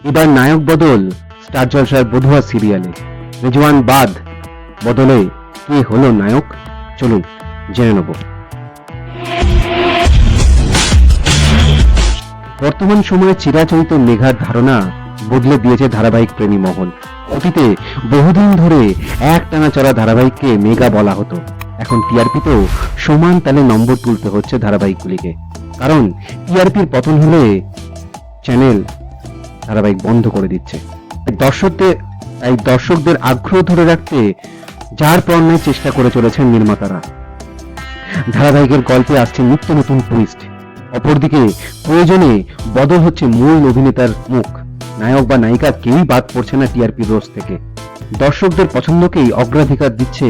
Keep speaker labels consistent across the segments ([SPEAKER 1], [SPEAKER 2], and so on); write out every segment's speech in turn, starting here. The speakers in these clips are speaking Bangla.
[SPEAKER 1] এবার নায়ক বদল, স্টার জলসার বধুয়া সিরিয়ালে রেজওয়ান বাদ, বদলে কে হলো নায়ক? চলুন জেনে নেব। বর্তমান সময়ে চিরাচরিত মেঘার ধারণা বদলে দিয়েছে ধারাবাহিক প্রেমী মহল। অতীতে বহুদিন ধরে এক টানা চলা ধারাবাহিককে মেগা বলা হতো। এখন টিআরপিতেও সমান তালে নম্বর তুলতে হচ্ছে ধারাবাহিকগুলিকে। কারণ টিআরপির পতন হলে চ্যানেল ধারাবাহিক বন্ধ করে দিচ্ছে। দর্শকদের, তাই দর্শকদের আগ্রহ ধরে রাখতে যার পণ্যের চেষ্টা করে চলেছেন নির্মাতারা। ধারাবাহিকের গল্পে আসছে নিত্য নতুন টুইস্ট অপরদিকে প্রয়োজনে বদল হচ্ছে মূল অভিনেতার মুখ। নায়ক বা নায়িকা কেউই বাদ পড়ছে না টিআরপি রোজ থেকে। দর্শকদের পছন্দকেই অগ্রাধিকার দিচ্ছে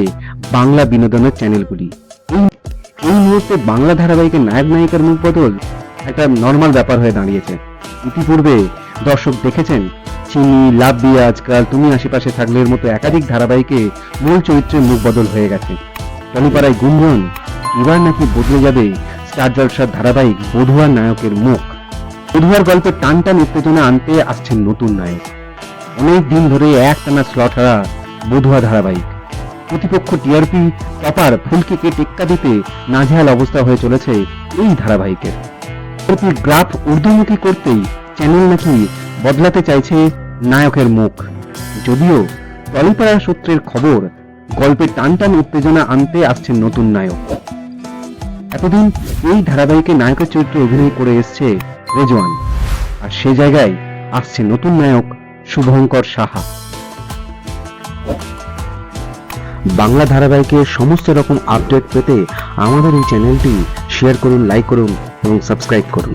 [SPEAKER 1] বাংলা বিনোদনের চ্যানেলগুলি। এই এই মুহূর্তে বাংলা ধারাবাহিকের নায়ক নায়িকার মুখ বদল একটা নর্মাল ব্যাপার হয়ে দাঁড়িয়েছে। ইতিপূর্বে দর্শক দেখেছেন? চিনি, লাভ দিয়ে আজকাল তুমি আশেপাশে থাকলে এর মতো একাধিক ধারাবাহিকে মূল চরিত্রের মুখ বদল হয়ে গেছে। টলিপাড়ায় গুঞ্জন, এবার নাকি বদলে যাবে স্টার জলসার ধারাবাহিক বধুয়ার নায়কের মুখ। বধুয়ার গল্পে টান টান উত্তেজনা আনতে আসছেন নতুন নায়ক। অনেক দিন ধরে এক টানা স্লট হারা বধুয়া ধারাবাহিক। প্রতিপক্ষ টিআরপি টপার ফুলকিকে টেক্কা দিতে নাজেহাল অবস্থা হয়ে চলেছে এই ধারাবাহিকের। গ্রাফ ঊর্ধ্বমুখী করতেই চ্যানেল নাকি বদলাতে চাইছে নায়কের মুখ? যদিও টলিপাড়া সূত্রের খবর, গল্পে টান টান উত্তেজনা আনতে আসছেন নতুন নায়ক। এতদিন এই ধারাবাহিকে নায়কের চরিত্রে অভিনয় করে এসছে রেজওয়ান। আর সে জায়গায় আসছে নতুন নায়ক শুভঙ্কর সাহা। বাংলা ধারাবাহিকের সমস্ত রকম আপডেট পেতে আমাদের এই চ্যানেলটি শেয়ার করুন, লাইক করুন এবং সাবস্ক্রাইব করুন।